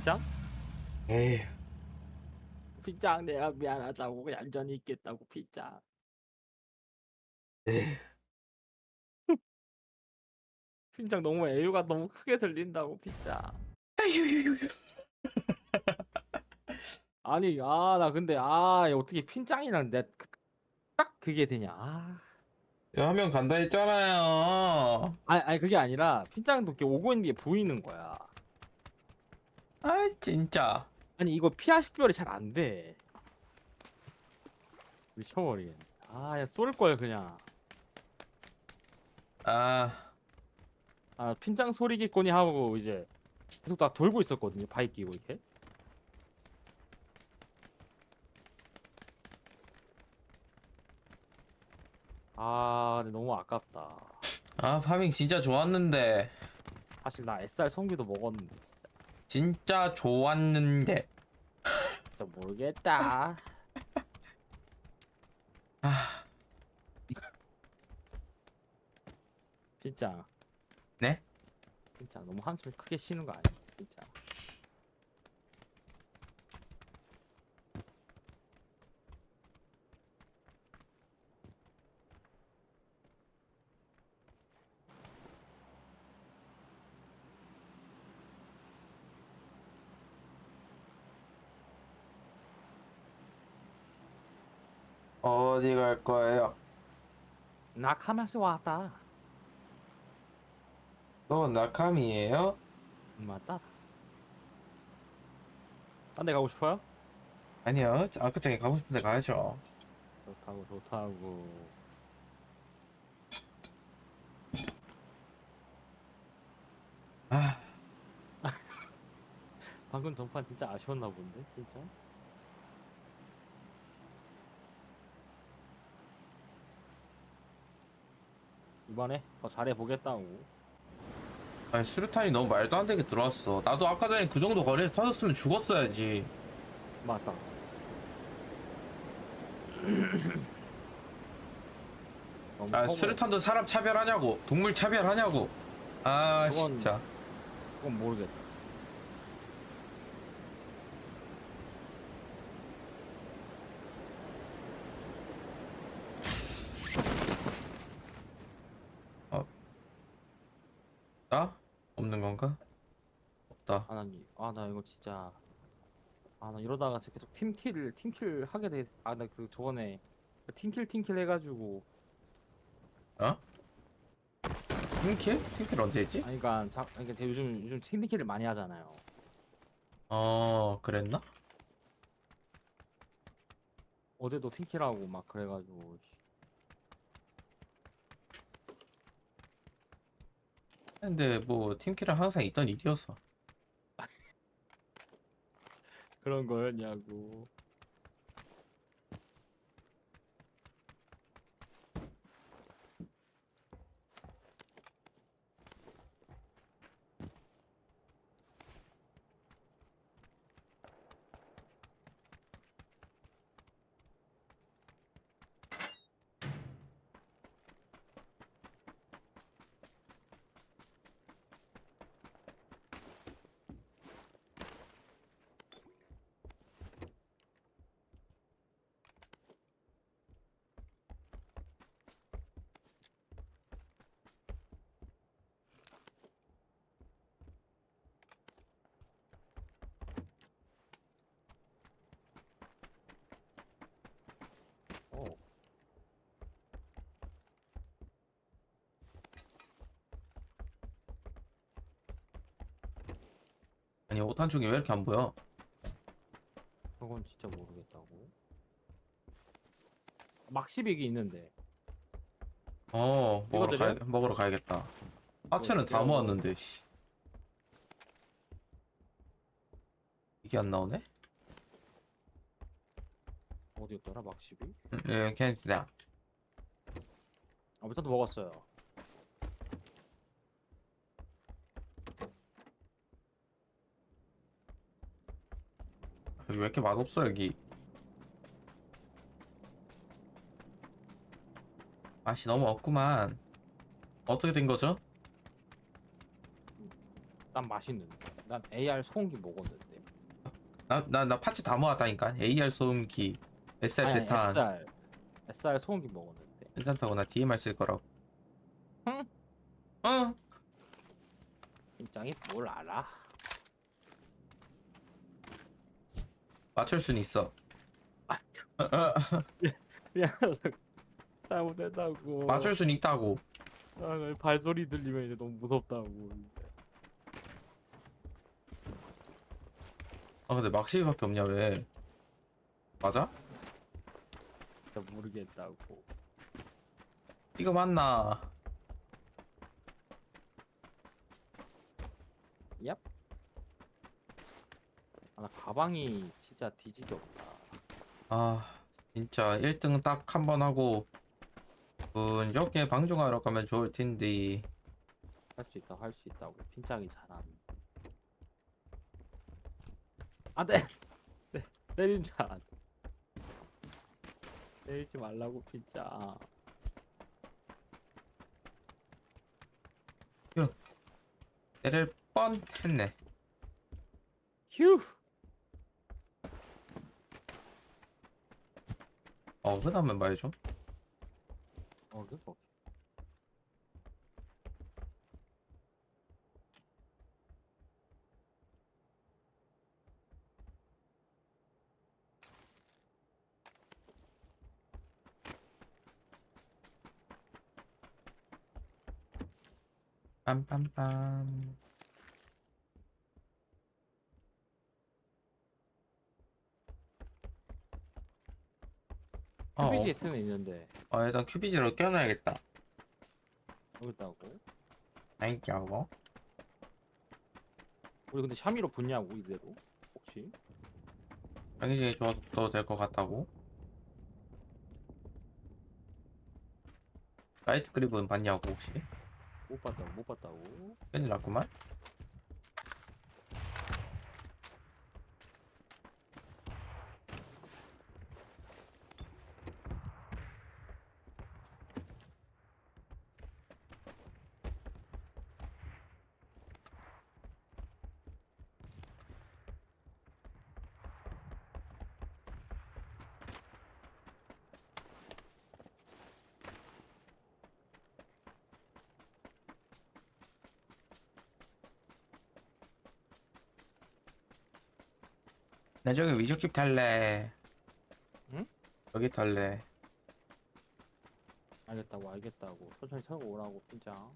핀짱? 에이 핀짱 내가 미안하다고 얌전히 있겠다고 핀짱 에이 핀짱 너무 애유가 너무 크게 들린다고 핀짱 아유유유유 아니 아 나 근데 아 어떻게 핀짱이랑 내딱 그게 되냐 아. 하면 간다 했잖아요. 아니, 아니 그게 아니라 핀짱도 이렇게 오고 있는 게 보이는 거야 아 진짜. 아니 이거 피아 식별이 잘 안 돼. 미쳐버리겠네. 아 야 쏠 걸 그냥. 아. 아 핀짱 소리겠거니 하고 이제 계속 다 돌고 있었거든요 바이 끼고 이렇게. 아 근데 너무 아깝다. 아 파밍 진짜 좋았는데. 사실 나 SR 성비도 먹었는데 진짜 진짜 좋았는데. 진짜 모르겠다. 아. 핀짱 네? 핀짱 너무 한숨 크게 쉬는 거 아니야 핀짱 어디 갈 거예요? 낙하면서 왔다. 또 낙함이에요? 음, 맞다. 딴 데 가고 싶어요? 아니요. 아까 전에 가고 싶은데 가야죠. 좋다고 좋다고. 아. 방금 전판 진짜 아쉬웠나 본데 진짜 이번에 더 잘해보겠다고. 아니 수류탄이 너무 말도 안 되게 들어왔어. 나도 아까 전에 그 정도 거리에서 터졌으면 죽었어야지. 맞다. 너무 아 수류탄도 사람 차별하냐고. 동물 차별하냐고. 아 그건- 진짜. 그건 모르겠다 나? 없는 건가? 없다 아나니 아나 이거 진짜 아 나 이러다가 진짜 계속 팀킬 팀킬 하게 돼 아 나 그 저번에 팀킬 팀킬 해가지고 어? 팀킬? 팀킬 언제 했지? 아니 그니까 자, 제가 요즘 요즘 팀킬을 많이 하잖아요 어 그랬나? 어제도 팀킬하고 막 그래가지고 씨. 근데 뭐 팀킬은 항상 있던 일이었어 그런 거였냐고 어 아니 오탄 쪽이 왜 이렇게 안 보여? 그건 진짜 모르겠다고 막시빅이 있는데 어 먹으러? 가야 먹으러 가야겠다 하체는 다. 모았는데 씨. 이게 안 나오네? 어디였더라 막시빅 음, 예, 그냥 그냥 아 부탄도 먹었어요 여기 왜 이렇게 맛없어 여기? 맛이 너무 없구만. 어떻게 된 거죠? 난 맛있는데. 난 AR 소음기 먹었는데. 나 나 나 파츠 다 모았다니까. AR 소음기 SR 아니, 대탄. SR SR 소음기 먹었는데. 괜찮다고 나 DMR 쓸 거라고. 응? 응 팀장이 뭘 알아? 맞출 순 있어. 야 잘못했다고. 맞출 순 있다고. 아, 발소리 들리면 이제 너무 무섭다고. 아 근데 막시밖에 없냐 왜? 맞아? 진짜 모르겠다고. 이거 맞나? 얍. 아, 나 가방이 진짜 뒤지게 없다. 아 진짜 1등 딱 한 번 하고 분 여기에 방종하러 가면 좋을 텐데. 할 수 있다 할 수 있다고. 핀장이 잘함 안 돼! 네, 때린 줄 알았네. 때리지 말라고 핀장. 때릴 뻔 했네. 휴 어 흔하면 말해줘 어, 그거 빰빰빰 어, 어, 큐비지 X는 있는데. 어 일단 큐비지로 껴놔야겠다. 여기 있다고? 아이냐고. 우리 근데 샤미로 붙냐고 이대로? 혹시? 당연히 좋아도 될 것 같다고. 라이트 그립은 봤냐고 혹시? 못 봤다고 못 봤다고. 큰일 났구만 나 저기 위저킵 탈래. 응? 여기 탈래. 알겠다고 알겠다고. 천천히 타고 오라고 핀장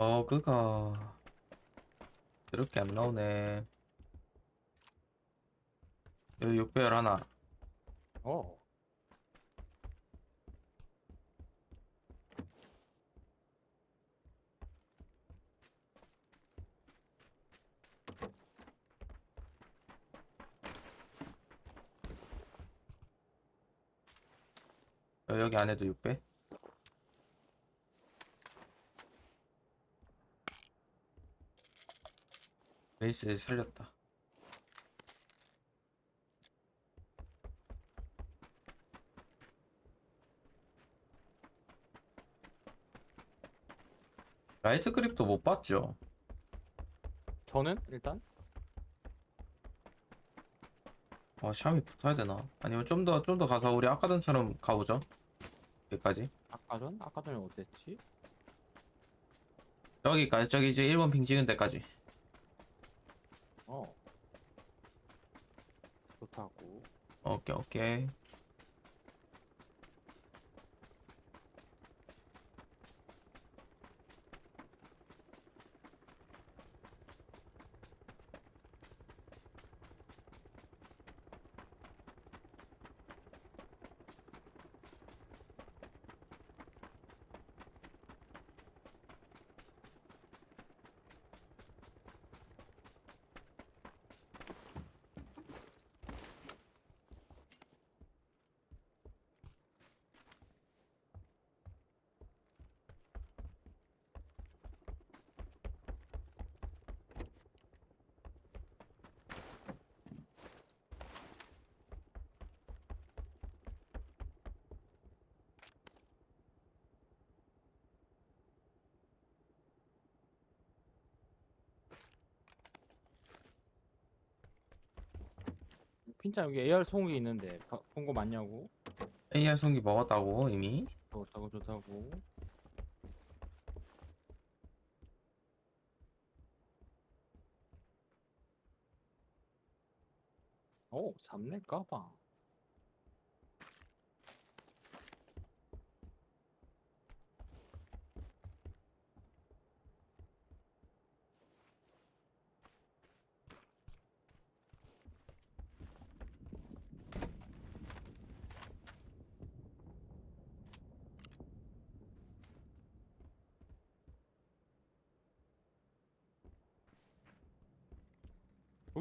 어 그거 이렇게 안 나오네. 여기 6배열 하나. 어. 어, 여기 안에도 6배 레이스 살렸다 라이트 그립도 못 봤죠? 저는 일단 아, 샤미 붙어야 되나? 아니면 좀 더, 좀 더 가서 우리 아까 전처럼 가보죠. 여기까지. 아까 전 아까 전에 어땠지 여기까지, 저기 이제 1번 핑 찍은 데까지. 어 좋다고 오케이, 오케이. 핀자 여기 AR 송이 있는데 본 거 맞냐고? AR 송기 먹었다고 이미 좋다고 좋다고. 오 잡네 까방.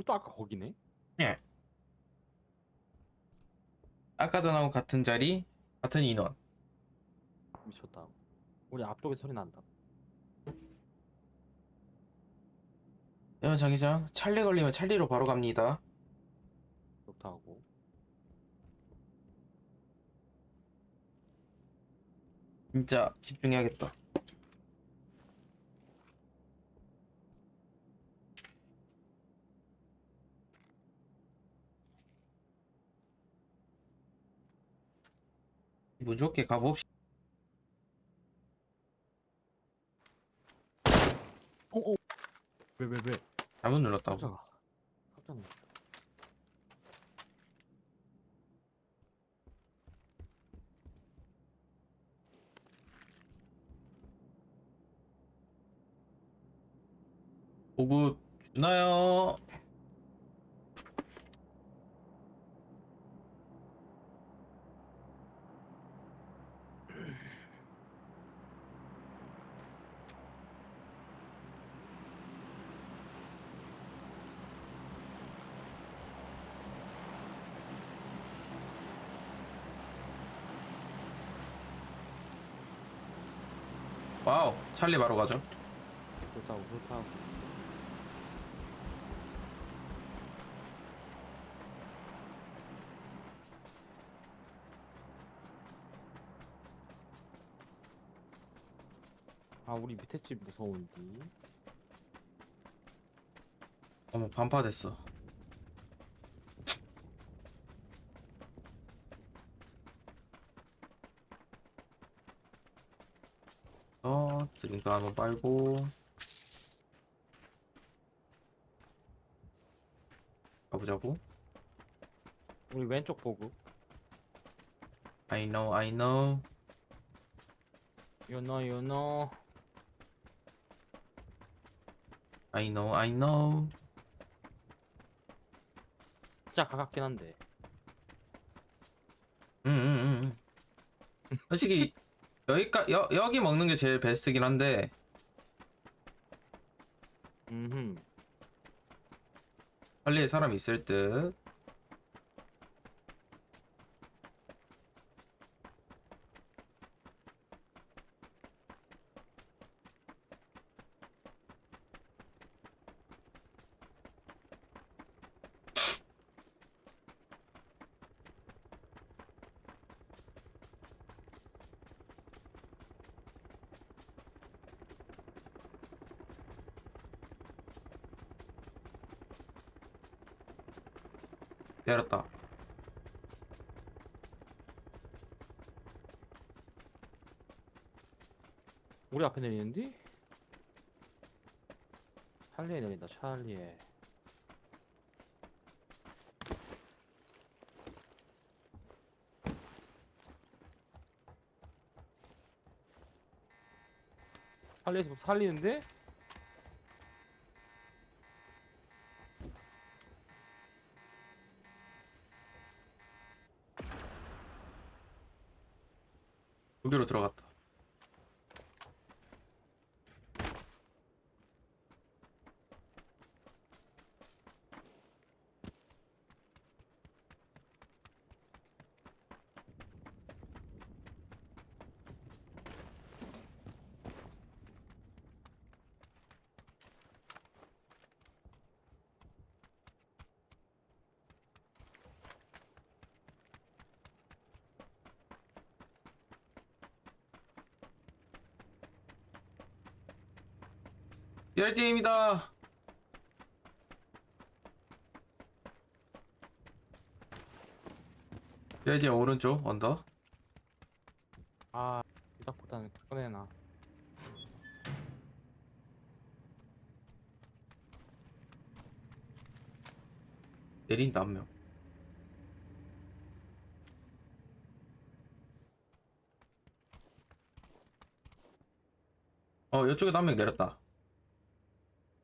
또 아까 거기네? 아까 전하고 같은 자리 같은 인원 미쳤다. 우리 앞쪽에 소리 난다. 야 자기장 찰리 걸리면 찰리로 바로 갑니다 좋다고. 진짜 집중해야겠다 문 좋게 가봅시다 어 어. 왜 왜 왜? 잘못 눌렀다고 깜짝아. 깜짝 놀랐다. 보급 주나요? 와우 찰리 바로 가죠 좋다고 좋다고. 아 우리 밑에 집 무서운디. 어머 반파 됐어 어 드링크 한번 빨고 가보자고 우리 왼쪽 보급. I know I know You know you know. I know I know 진짜 가깝긴 한데. 응응응 솔직히 여기까 여, 여기 먹는 게 제일 베스트긴 한데 음. 빨리 사람 있을 듯 열었다 우리 앞에 내리는디? 찰리에 내린다 찰리에. 찰리에서 뭐 살리는데? 여기로 들어갔다 열팀입니다. 이제 오른쪽 언더. 아 이닥보다는 꺼내놔 내린다 한 명. 어한명 내렸다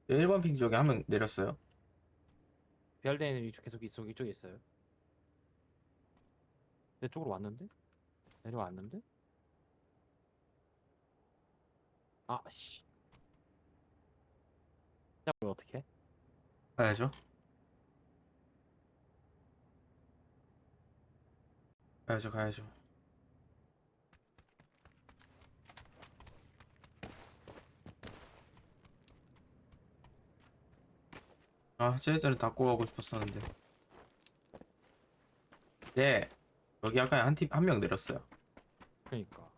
1번 핑 쪽에 한 명 내렸어요? 비알데는 이쪽 계속 이쪽 이쪽에 있어요. 내 쪽으로 왔는데? 내려왔는데? 아 씨. 야 이거 어떻게 가야죠. 가야죠 가야죠 아 쟤들은 닫고 가고 싶었었는데. 네 여기 아까 한 팀 한 명 내렸어요. 그러니까.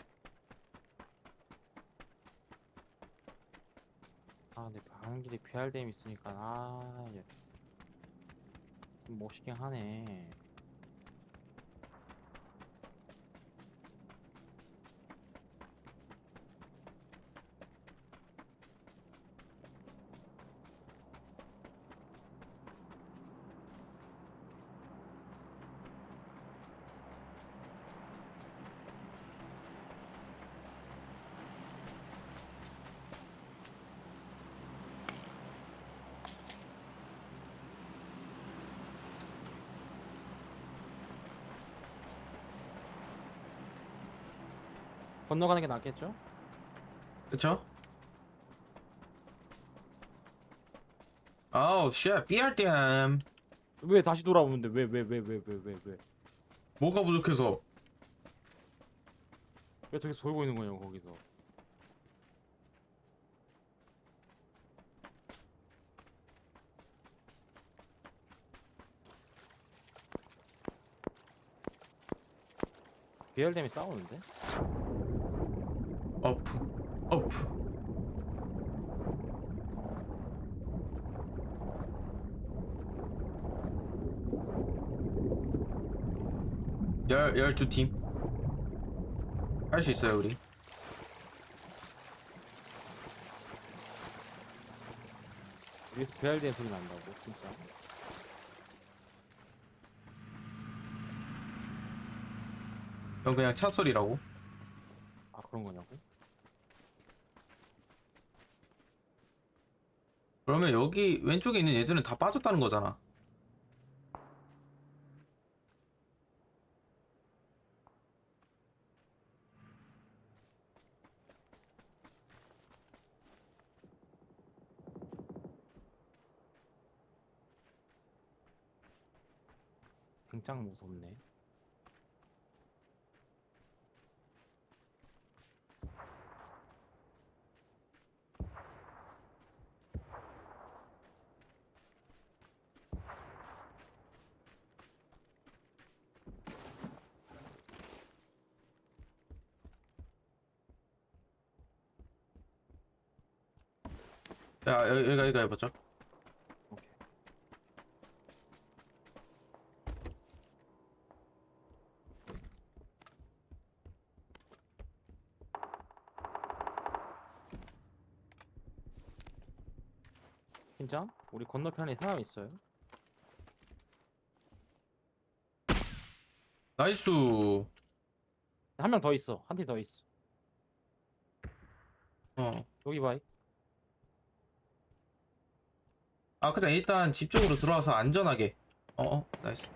아 근데 길에 비알데임 있으니까 아 멋있긴 하네 건너가는 게 낫겠죠? 그쵸? 아우 쉣 BRDM 왜 다시 돌아오는데 왜 왜 왜 왜 왜 왜왜 뭐가 부족해서 왜 저기 돌고 있는 거냐고 거기서 비열dem이 싸우는데? 어프 어프. 열 열두 팀. 할 수 있어요 우리. 여기서 비열dem 소리 난다고 진짜. 이건 그냥 차 소리라고. 아 그런 거냐고? 그러면 여기 왼쪽에 있는 얘들은 다 빠졌다는 거잖아. 굉장히 무섭네 야 여기 여기가 여기가 해보자 오케이 진짜? 우리 건너편에 사람 있어요? 나이스 한 명 더 있어. 한 팀 더 있어. 어 여기 봐이. 아 그냥 일단 집 쪽으로 들어와서 안전하게. 어어 나이스.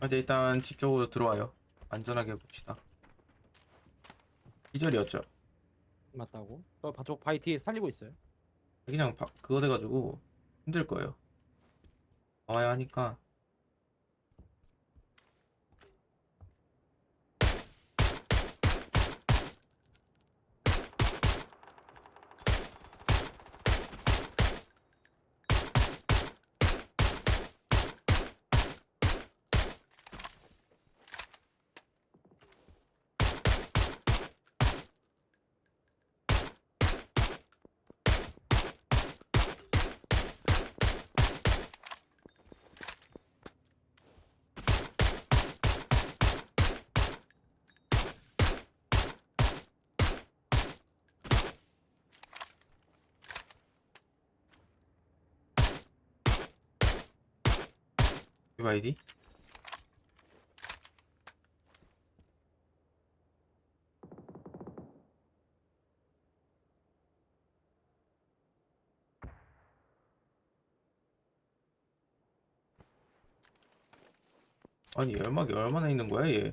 아 이제 일단 집 쪽으로 들어와요. 안전하게 봅시다. 기절이었죠? 맞다고? 저 바- 저 바위 뒤에 살리고 있어요. 그냥 바, 그거 돼가지고 힘들 거예요. 와야 하니까 BYD? 아니 연막이 얼마나 있는 거야 얘?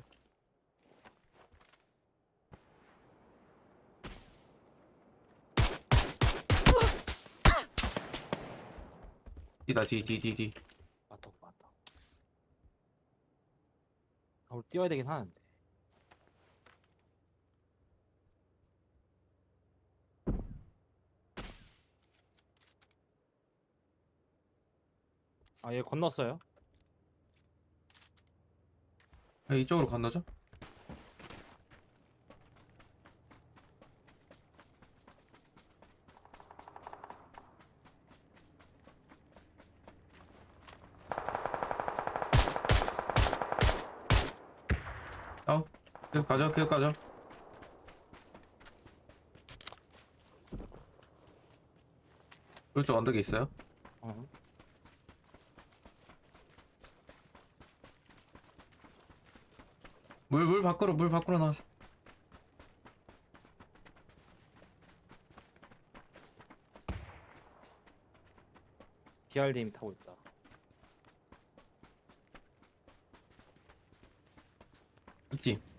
뒤다 뒤 뒤 뒤뒤 맞다 맞다 아, 우리 뛰어야 되긴 하는데 아 얘 건넜어요? 아, 이쪽으로 건너죠? 어, 계속 가죠, 계속 가죠. 오른쪽 언덕에 있어요? 어. 물, 물 밖으로, 물 밖으로 나왔어. BRDM이 타고 있다 있지?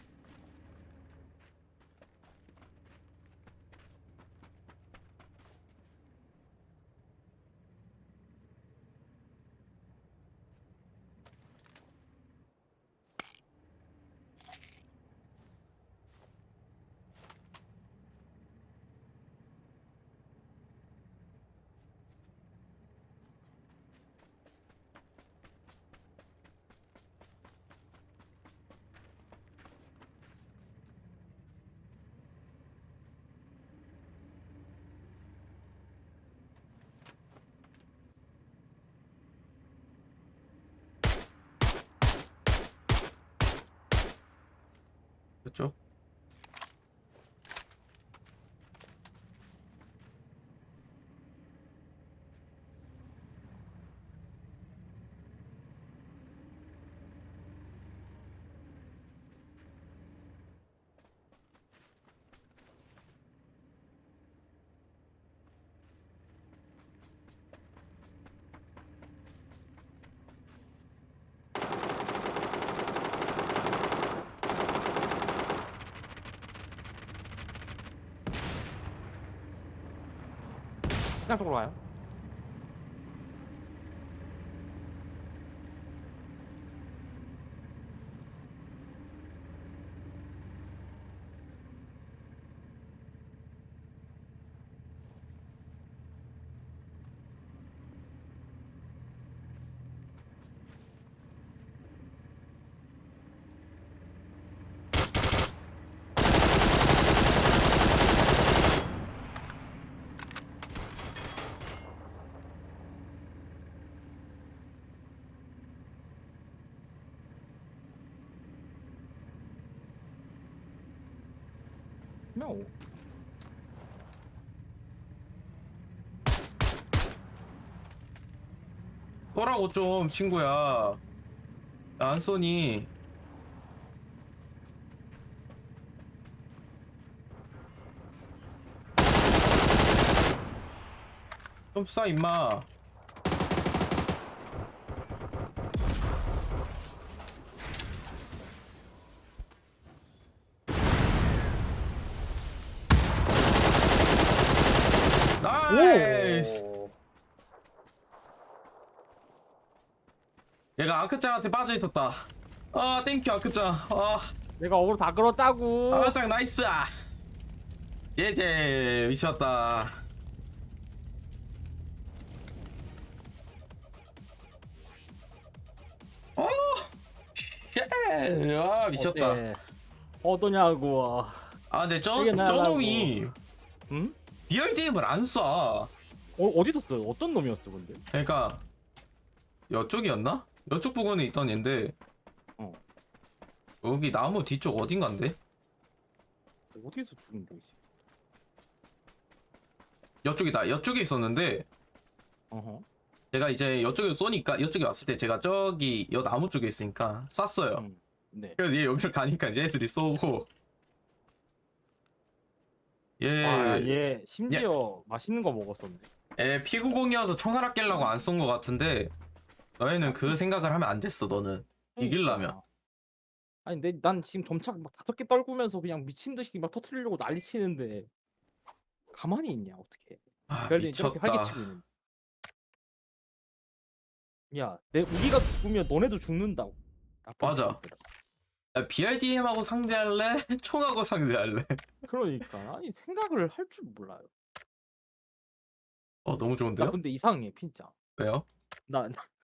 그렇죠? 시장 쪽으로 와요 명 쏘라고 좀 친구야. 안 쏘니. 좀 쏴 임마. 오! 얘가 아크짱한테 빠져 있었다. 아, 땡큐 아크짱. 아, 내가 어그로 다 끌었다고 아크짱 나이스. 예제 미쳤다. 어, 예, 와 미쳤다. 어때? 어떠냐고 아, 근데 저 되게 나라고. 저놈이 응? BRDM을 안 쏴. 어, 어디서 써요? 어떤 놈이었어 근데? 그러니까 여쪽이었나? 여쪽 부근에 있던 앤데. 어. 여기 나무 뒤쪽 어딘가인데? 어디서 죽은 거지? 여쪽이다. 여쪽에 있었는데 어허 제가 이제 이쪽에 쏘니까 이쪽에 왔을 때 제가 저기 여 나무 쪽에 있으니까 쐈어요. 음, 네. 그래서 얘 여기로 가니까 이제 애들이 쏘고 얘, 아, 얘 심지어 맛있는 거 먹었었네. 얘 피구공이어서 총 하나 깰라고 안쏜거 같은데 너희는 그 생각을 하면 안 됐어 너는 이길라면. 아니 근데 난 지금 점착 막 다섯 개 떨구면서 그냥 미친 듯이 막 터트리려고 난리 치는데 가만히 있냐 어떻게? 아, 저렇게 미쳤다. 있는. 야, 내 우리가 죽으면 너네도 죽는다고. 나쁜 맞아. 새끼들아. 야, BRDM하고 상대할래? 총하고 상대할래? 그러니까 아니 생각을 할 줄 몰라요. 어 너무 나 좋은데요? 근데 이상해 진짜. 왜요? 나, 나